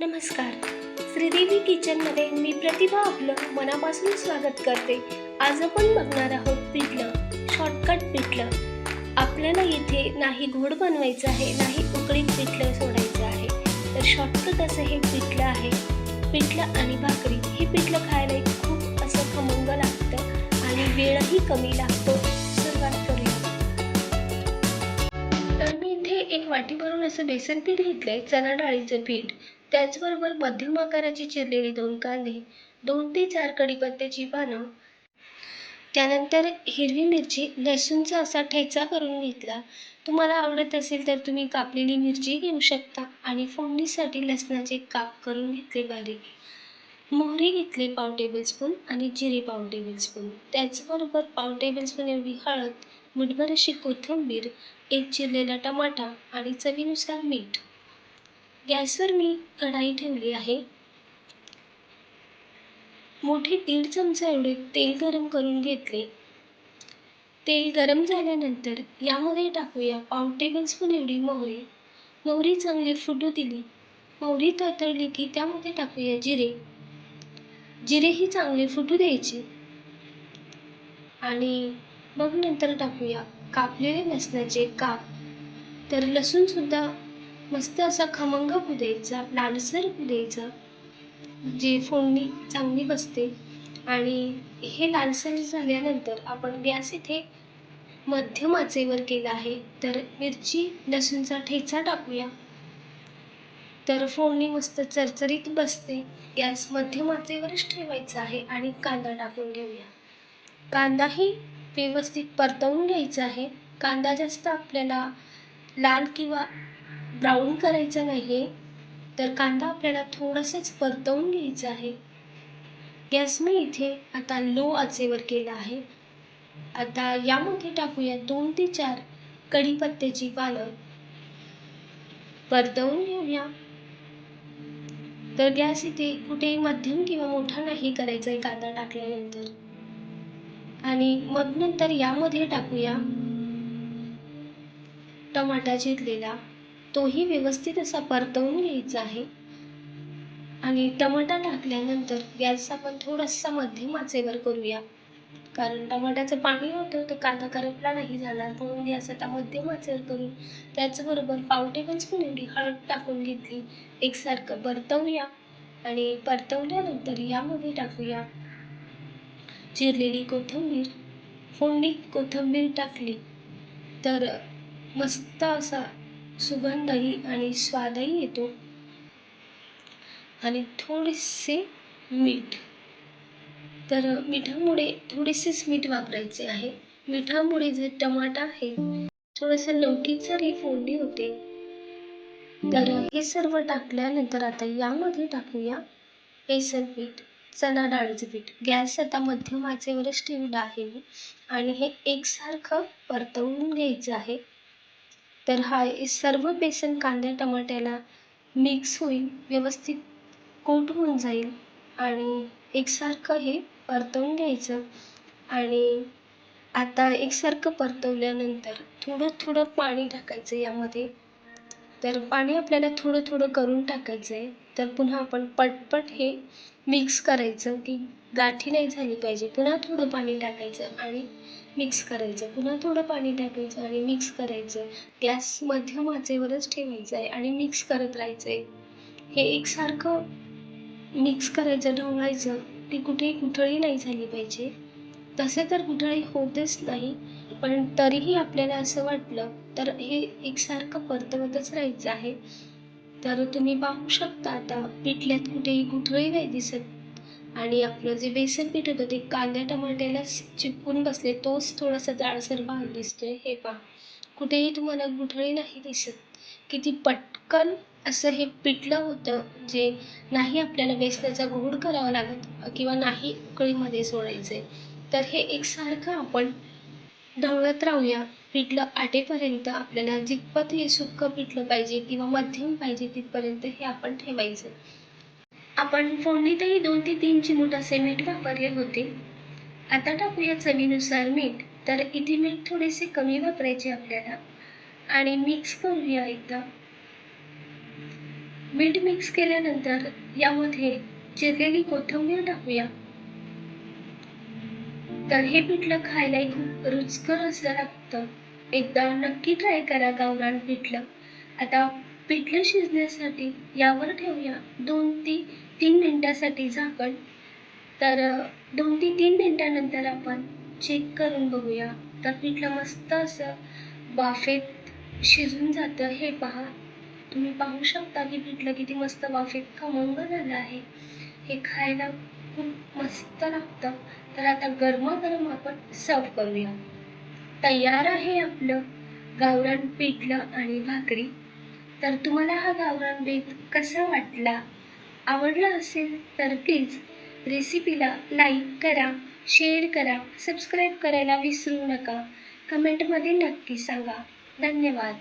नमस्कार. श्रीदेवी किचनमध्ये मी प्रतिभा आपलं मनापासून स्वागत करते. आज आपण बघणार आहोत पिठलं शॉर्टकट पिठलं. आपल्याला इथे नाही गोड बनवायचं आहे नाही उकळीत पिठलं सोडायचं आहे. तर शॉर्टकट असं हे पिठलं आहे. पिठलं आणि भाकरी हे पिठलं खायला एक खूप असं खमंग लागतं आणि वेळही कमी लागतो. सुरुवात करूया. तर मी इथे एक वाटी भरून असं बेसन पीठ घेतलंय चणा डाळीचं पीठ. त्याचबरोबर मध्यम आकाराची चिरलेली दोन कांदे दोन ते चार कढीपत्त्याची पानं त्यानंतर हिरवी मिरची लसूणचा असा ठेचा करून घेतला. तुम्हाला आवडत असेल तर तुम्ही कापलेली मिरची घेऊ शकता आणि फोडणीसाठी लसणाचे काप करून घेतले बारीक. मोहरी घेतली पाव टेबलस्पून आणि जिरे पाव टेबलस्पून. त्याचबरोबर पाव टेबलस्पून एवढी हळद मुठभर अशी कोथिंबीर एक चिरलेला टमाटा आणि चवीनुसार मीठ. गॅसवर मी कढाई ठेवली आहे. मोठे दीड चमचा एवढे तेल गरम करून घेतले. तेल गरम झाल्यानंतर यामध्ये टाकूया पाव टेबलस्पून एवढी मोहरी. मोहरी चांगली फुटू दिली. मोहरी तळतळली की त्यामध्ये टाकूया जिरे. जिरेही चांगले फुटू द्यायचे. आणि मग नंतर टाकूया कापलेले लसणाचे काप. तर लसूणसुद्धा मस्त असा खमंग होऊ द्यायचा लालसर होऊ द्यायचा. जे फोडणी चांगली बसते. आणि हे लालसर झाल्यानंतर आपण गॅस इथे मध्यम आचेवर केला आहे. तर मिरची लसूणचा ठेचा टाकूया. तर फोडणी मस्त चरचरीत बसते. गॅस मध्यम आचेवरच ठेवायचा आहे आणि कांदा टाकून घेऊया. कांदाही व्यवस्थित परतवून घ्यायचा आहे. कांदा जास्त आपल्याला लाल किंवा ब्राऊन करायचा नाही आहे तर कांदा आपल्याला थोडासाच परतवून घ्यायचा आहे. गॅस मी इथे आता लो आचेवर केला आहे. आता यामध्ये टाकूया दोन ते चार कढीपत्त्याची पानं. परतवून घेऊया. तर गॅस इथे कुठेही मध्यम किंवा मोठा नाही करायचा आहे कांदा टाकल्यानंतर. आणि मग नंतर यामध्ये टाकूया टमाटा चिरलेला. तोही व्यवस्थित असा परतवून घ्यायचा आहे. आणि टमाटा टाकल्यानंतर गॅस आपण थोडासा मध्यम आचेवर करूया. कारण टमाट्याचं पाणी होतं तर कांदा करपला नाही जाणार. म्हणून गॅस आता मध्यम आचेवर करून त्याचबरोबर पाव टेबलस्पून एवढी हळद टाकून घेतली. एकसारखं परतवूया. आणि परतवल्यानंतर यामध्ये टाकूया चिरलेली कोथिंबीर. फोडणी कोथिंबीर टाकली. तर मस्त असा सुगंधही आणि स्वादही येतो. आणि थोडेसे मीठ. तर मिठामुळे थोडेसेच मीठ वापरायचे आहे. मिठामुळे जे टमाटा आहे थोडंसं लवकीसर फोडणी होते. तर हे सर्व टाकल्यानंतर आता यामध्ये टाकूया बेसन पीठ चणा डाळीचं पीठ. गॅस आता मध्यम आचेवरच ठेवला आहे मी. आणि हे एकसारखं परतवून घ्यायचं आहे. तर हा सर्व बेसन कांद्या टमाट्याला मिक्स होईल व्यवस्थित कोट होऊन जाईल आणि एकसारखं हे परतवून घ्यायचं. आणि आता एकसारखं परतवल्यानंतर थोडं थोडं पाणी टाकायचं यामध्ये. तर पाणी आपल्याला थोडं थोडं करून टाकायचं आहे. तर पुन्हा आपण पटपट हे मिक्स करायचं की गाठी नाही झाली पाहिजे. पुन्हा थोडं पाणी टाकायचं आणि मिक्स करायचं. पुन्हा थोडं पाणी टाकायचं आणि मिक्स करायचं. गॅस मध्यम आचेवरच ठेवायचं आहे आणि मिक्स करत राहायचं आहे हे एकसारखं मिक्स करायचं ढवळायचं ती कुठेही गुठळी नाही झाली पाहिजे. तसे तर गुठळी होतच नाही पण तरीही आपल्याला असं वाटलं तर हे एकसारखं परतवतच राहायचं आहे. तर तुम्ही पाहू शकता आता पिठल्यात कुठेही गुठळी नाही दिसत. आणि आपलं जे बेसन पीठ होतं ते कांद्या टमाट्याला चिपकून बसले तोच थोडासा जाडसर भाग आहे हे पहा कुठेही तुम्हाला गुठळी नाही दिसत. किती पटकन असं हे पिठलं होतं जे नाही आपल्याला बेसनाचा घोड करावा लागत किंवा नाही उकळीमध्ये सोडायचं आहे तर हे एकसारखं आपण ढवळत राहूया. पिठलं आटेपर्यंत आपल्याला जितपत हे सुक्कं पिठलं पाहिजे किंवा मध्यम पाहिजे तिथपर्यंत हे आपण ठेवायचं. आपण फोडणीतही दोन ते तीन चिमूट असे मीठ वापरले होते. आता टाकूया चवीनुसार मीठ. तर इथे मीठ थोडेसे कमी वापरायचे आपल्याला. आणि मिक्स करूया एकदा. मीठ मिक्स केल्यानंतर यामध्ये चिरलेली कोथिंबीर टाकूया. तर हे पिठलं खायलाही खूप रुचकर असं लागतं. एकदा नक्की ट्राय करा गावरान पिठलं. आता पिठलं शिजण्यासाठी यावर ठेवूया दोन ते तीन मिनटासाठी झाकण. तर दोन ते तीन मिनटानंतर आपण चेक करून बघूया. तर पिठलं मस्त असं वाफेत शिजून जातं. हे पहा. तुम्ही पाहू शकता की पिठलं किती मस्त वाफेत खमंग झालं आहे. हे खायला खूप मस्त लागतं. तर आता गरमागरम आपण सर्व करूया. तयार आहे आपलं गावरान पिठलं आणि भाकरी. तर तुम्हाला हा गावरान बेत कसा वाटला? आवडला असेल तर प्लीज रेसिपीला लाईक करा शेअर करा सबस्क्राईब करायला विसरू नका. कमेंटमध्ये नक्की सांगा. धन्यवाद.